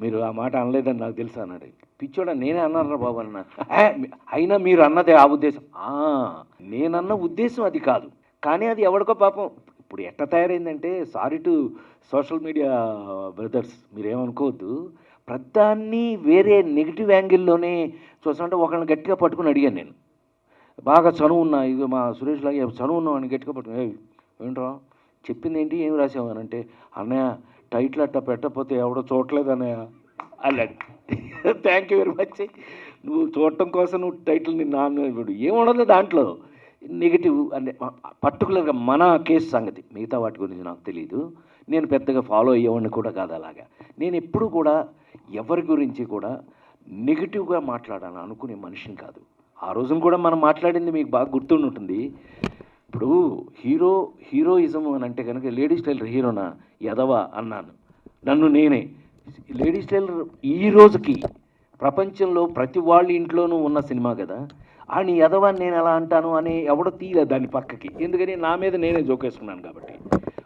మీరు ఆ మాట అనలేదని నాకు తెలుసు అన్నాడు. పిచ్చోడా నేనే అన్నారా బాబు అన్న. అయినా మీరు అన్నదే ఆ ఉద్దేశం. నేనన్న ఉద్దేశం అది కాదు. కానీ అది ఎవడికో పాపం. ఇప్పుడు ఎట్ట తయారైందంటే sorry to social media brothers మీరేమనుకోవద్దు. ప్రధాన్ని వేరే నెగిటివ్ యాంగిల్లోనే చూస్తుంటే ఒకరిని గట్టిగా పట్టుకుని అడిగాను నేను. బాగా చనువు ఉన్నా ఇది మా సురేష్ లాగా చనువు ఉన్నామని గట్టిగా పట్టుకుని ఏంట్రా? చెప్పింది ఏంటి ఏం రాసావు? అని అంటే అన్నయ్య టైటిల్ అట్ట పెట్టకపోతే ఎవడో చూడలేదు అన్నయ్య అన్నాడు థ్యాంక్ యూ వెరీ మచ్ నువ్వు చూడటం కోసం నువ్వు టైటిల్ని నాన్న ఇప్పుడు ఏముండదు దాంట్లో. నెగిటివ్ అంటే పర్టికులర్గా మన కేసు సంగతి. మిగతా వాటి గురించి నాకు తెలియదు నేను పెద్దగా ఫాలో అయ్యేవాడిని కూడా కాదు అలాగా. నేను ఎప్పుడు కూడా ఎవరి గురించి కూడా నెగిటివ్గా మాట్లాడాలని అనుకునే మనిషిని కాదు. ఆ రోజున కూడా మనం మాట్లాడింది మీకు బాగా గుర్తుండి ఉంటుంది. ఇప్పుడు హీరో హీరోయిజం అని అంటే కనుక లేడీస్ టైలర్ హీరోనా? ఎదవా అన్నాను. నన్ను నేనే. లేడీస్ టైలర్ ఈ రోజుకి ప్రపంచంలో ప్రతి వాళ్ళ ఇంట్లోనూ ఉన్న సినిమా కదా అని ఎదవని నేను ఎలా అంటాను అని ఎవడో తీయలేదు దాన్ని పక్కకి. ఎందుకని నా మీద నేనే జోకేసుకున్నాను కాబట్టి.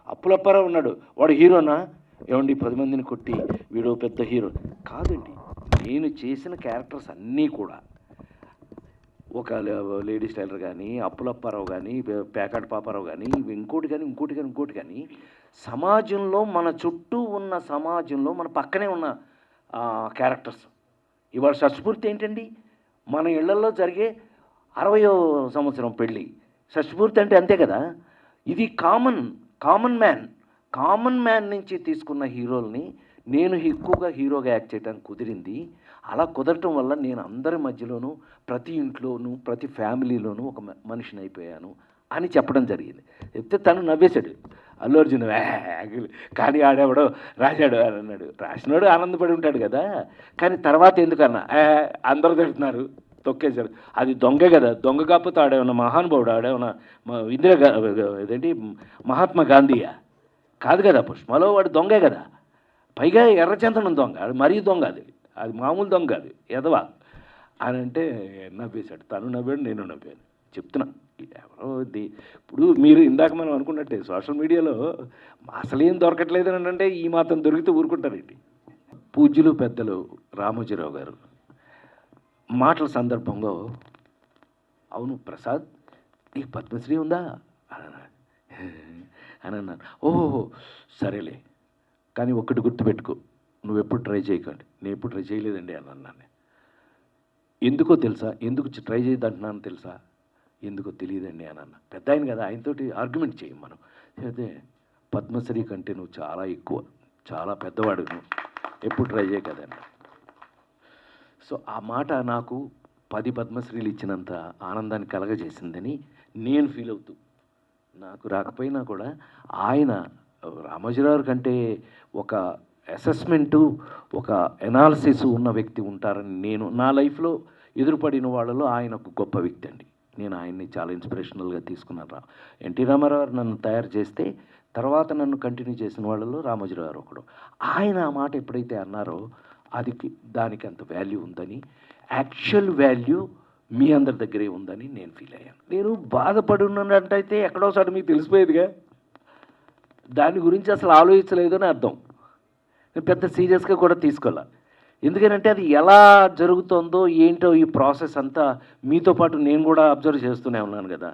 అప్పులప్పరా ఉన్నాడు. వాడు హీరోనా? ఏమండి పది మందిని కొట్టి వీడో పెద్ద హీరో. కాదండి నేను చేసిన క్యారెక్టర్స్ అన్నీ కూడా ఒక లేడీస్ టైలర్ కానీ అప్పులప్పారావు కానీ పే- పేకాట పాపారావు కానీ ఇంకోటి కానీ ఇంకోటి కానీ ఇంకోటి కానీ సమాజంలో మన చుట్టూ ఉన్న సమాజంలో మన పక్కనే ఉన్న క్యారెక్టర్స్. ఇవాళ షష్పూర్తి ఏంటండి? మన ఇళ్ళలో జరిగే అరవయో సంవత్సరం పెళ్ళి. షష్పూర్తి అంటే అంతే కదా? ఇది common common man common man నుంచి తీసుకున్న హీరోల్ని నేను ఎక్కువగా హీరోగా యాక్ట్ చేయడానికి కుదిరింది. అలా కుదరటం వల్ల నేను అందరి మధ్యలోనూ ప్రతి ఇంట్లోనూ ప్రతి ఫ్యామిలీలోనూ ఒక మ- మనిషిని అయిపోయాను అని చెప్పడం జరిగింది. చెప్తే తను నవ్వేశాడు. అల్లు అర్జున్ కానీ ఆడెవడో? రాశాడు అని అన్నాడు. రాసినాడు ఆనందపడి ఉంటాడు కదా. కానీ తర్వాత ఎందుకన్నా "ఆ, అందరూ తిడుతున్నారు. తొక్కేశాడు అది దొంగే కదా. దొంగ కాకపోతే ఆడేమన్నా మహానుభావుడు ఆడేమన్నా ఇందిరా ఏదేంటి ఇదేంటి? మహాత్మా గాంధీయా? కాదు కదా పుష్మలో వాడు దొంగే కదా. పైగా ఎర్రచందనం దొంగ. అది మరీ దొంగ అది. అది మామూలు దొంగ అది. ఎదవా? అని అంటే నవ్వేశాడు. తను నవ్వాడు నేను నవ్వాను. చెప్తున్నా. ఎవరో ఇది ఇప్పుడు మీరు ఇందాక మనం అనుకున్నట్టే సోషల్ మీడియాలో అసలేం దొరకట్లేదు అని అంటే ఈ మాత్రం దొరికితే ఊరుకుంటారండి. పూజ్యులు పెద్దలు రామోజీరావు గారు. మాటల సందర్భంలో అవును ప్రసాద్ నీకు పద్మశ్రీ ఉందా? అని అన్నాను. ఓహో సరేలే. కానీ ఒక్కటి గుర్తుపెట్టుకో నువ్వు ఎప్పుడు ట్రై చేయకండి. నేను ఎప్పుడు ట్రై చేయలేదండి అని అన్నాను ఎందుకో తెలుసా? ఎందుకు ట్రై చేయదంటున్నాను తెలుసా? ఎందుకో తెలియదండి అని అన్న. పెద్ద ఆయన కదా ఆయనతోటి ఆర్గ్యుమెంట్ చేయం మనం. అయితే పద్మశ్రీ కంటే నువ్వు చాలా ఎక్కువ చాలా పెద్దవాడు నువ్వు. ఎప్పుడు ట్రై చేయకదండి సో ఆ మాట నాకు పది పద్మశ్రీలు ఇచ్చినంత ఆనందాన్ని కలగజేసిందని నేను ఫీల్ అవుతూ. నాకు రాకపోయినా కూడా ఆయన రామోజీరావు కంటే ఒక అసెస్మెంటు ఒక ఎనాలిసిస్ ఉన్న వ్యక్తి ఉంటారని నేను నా లైఫ్లో ఎదురుపడిన వాళ్ళలో ఆయన ఒక గొప్ప వ్యక్తి అండి. నేను ఆయన్ని చాలా ఇన్స్పిరేషనల్గా తీసుకున్నాను రా. ఎన్టీ రామారావు నన్ను తయారు చేస్తే తర్వాత నన్ను కంటిన్యూ చేసిన వాళ్ళలో రామోజీరావు గారు ఒకడు. ఆయన ఆ మాట ఎప్పుడైతే అన్నారో అది దానికి అంత వాల్యూ ఉందని యాక్చువల్ వాల్యూ మీ అందరి దగ్గరే ఉందని నేను ఫీల్ అయ్యాను. నేను బాధపడి ఉన్నట్టయితే ఎక్కడోసారి మీకు తెలిసిపోయేదిగా. దాని గురించి అసలు ఆలోచించలేదు అని అర్థం. నేను పెద్ద సీరియస్గా కూడా తీసుకోవాలి ఎందుకంటే అది ఎలా జరుగుతుందో ఏంటో ఈ ప్రాసెస్ అంతా మీతో పాటు నేను కూడా అబ్జర్వ్ చేస్తూనే ఉన్నాను కదా.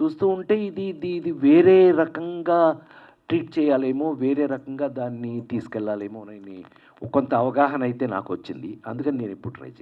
చూస్తూ ఉంటే ఇది ఇది ఇది వేరే రకంగా ట్రీట్ చేయాలేమో వేరే రకంగా దాన్ని తీసుకెళ్ళాలేమో అని కొంత అవగాహన అయితే నాకు వచ్చింది. అందుకని నేను ఇప్పుడు ట్రై చేయాలి